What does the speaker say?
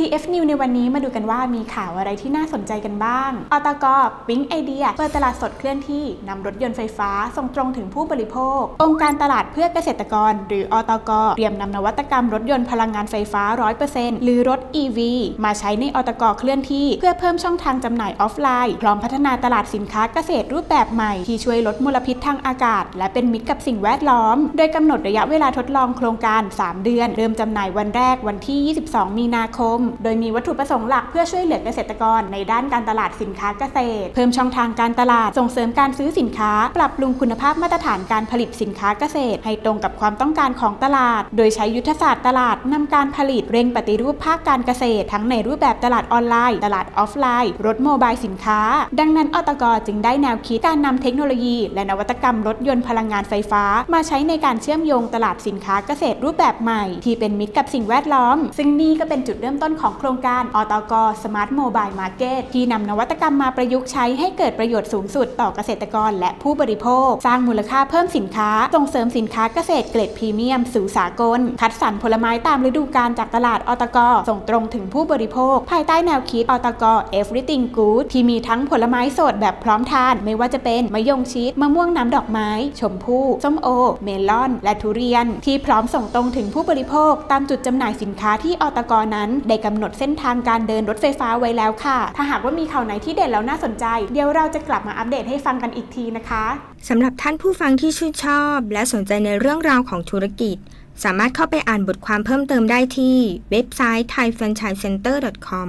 TF New ในวันนี้มาดูกันว่ามีข่าวอะไรที่น่าสนใจกันบ้าง อตกปิ๊งไอเดียเปิดตลาดสดเคลื่อนที่นำรถยนต์ไฟฟ้าส่งตรงถึงผู้บริโภค องค์การตลาดเพื่อเกษตรกร หรืออตกเตรียมนำนวัตกรรมรถยนต์พลังงานไฟฟ้า 100%หรือรถ EV มาใช้ในอตกเคลื่อนที่ เพื่อเพิ่มช่องทางจำหน่ายออฟไลน์ พร้อมพัฒนาตลาดสินค้าเกษตรรูปแบบใหม่ที่ช่วยลดมลพิษทางอากาศ และเป็นมิตรกับสิ่งแวดล้อม โดยกำหนดระยะเวลาทดลองโครงการ 3 เดือน เริ่มจำหน่ายวันแรกวันที่ 22 มีนาคมโดยมีวัตถุประสงค์หลักเพื่อช่วยเหลือเกษตรกรในด้านการตลาดสินค้าเกษตร เพิ่มช่องทางการตลาดส่งเสริมการซื้อสินค้า ปรับปรุงคุณภาพมาตรฐานการผลิตสินค้าเกษตร ให้ตรงกับความต้องการของตลาด โดยใช้ยุทธศาสตร์ตลาดนำการผลิตเร่งปฏิรูปภาคการเกษตร ทั้งในรูปแบบตลาดออนไลน์ ตลาดออฟไลน์รถโมบายสินค้า ดังนั้นอตกจึงได้แนวคิดการนำเทคโนโลยี และนวัตกรรมรถยนต์พลังงานไฟฟ้า มาใช้ในการเชื่อมโยงตลาดสินค้าเกษตรรูปแบบใหม่ ที่เป็นมิตรกับสิ่งแวดล้อม ซึ่งนี่ก็เป็นจุดเริ่มต้นของโครงการอตกสมาร์ทโมบายมาร์เก็ตที่นำนวัตกรรมมาประยุกต์ใช้ให้เกิดประโยชน์สูงสุดต่อเกษตรกรและผู้บริโภค สร้างมูลค่าเพิ่มสินค้า ส่งเสริมสินค้าเกษตรเกรดพรีเมียม สู่สากล คัดสรรผลไม้ตามฤดูกาลจากตลาดอตกส่งตรงถึงผู้บริโภค ภายใต้แนวคิดอตก everything good ที่มีทั้งผลไม้สดแบบพร้อมทาน ไม่ว่าจะเป็นมะยงชิดมะม่วงน้ำดอกไม้ ชมพู่ส้มโอ เมลอน และทุเรียน ที่พร้อมส่งตรงถึงผู้บริโภค ตามจุดจำหน่ายสินค้าที่อตกนั้นได้กำหนดเส้นทางการเดินรถไฟฟ้าไว้แล้วค่ะ ถ้าหากว่ามีข่าวไหนที่เด่นแล้วน่าสนใจ เดี๋ยวเราจะกลับมาอัปเดตให้ฟังกันอีกทีนะคะสำหรับท่านผู้ฟังที่ชื่นชอบ และสนใจในเรื่องราวของธุรกิจ สามารถเข้าไปอ่านบทความเพิ่มเติมได้ที่เว็บไซต์ thaifranchisecenter.com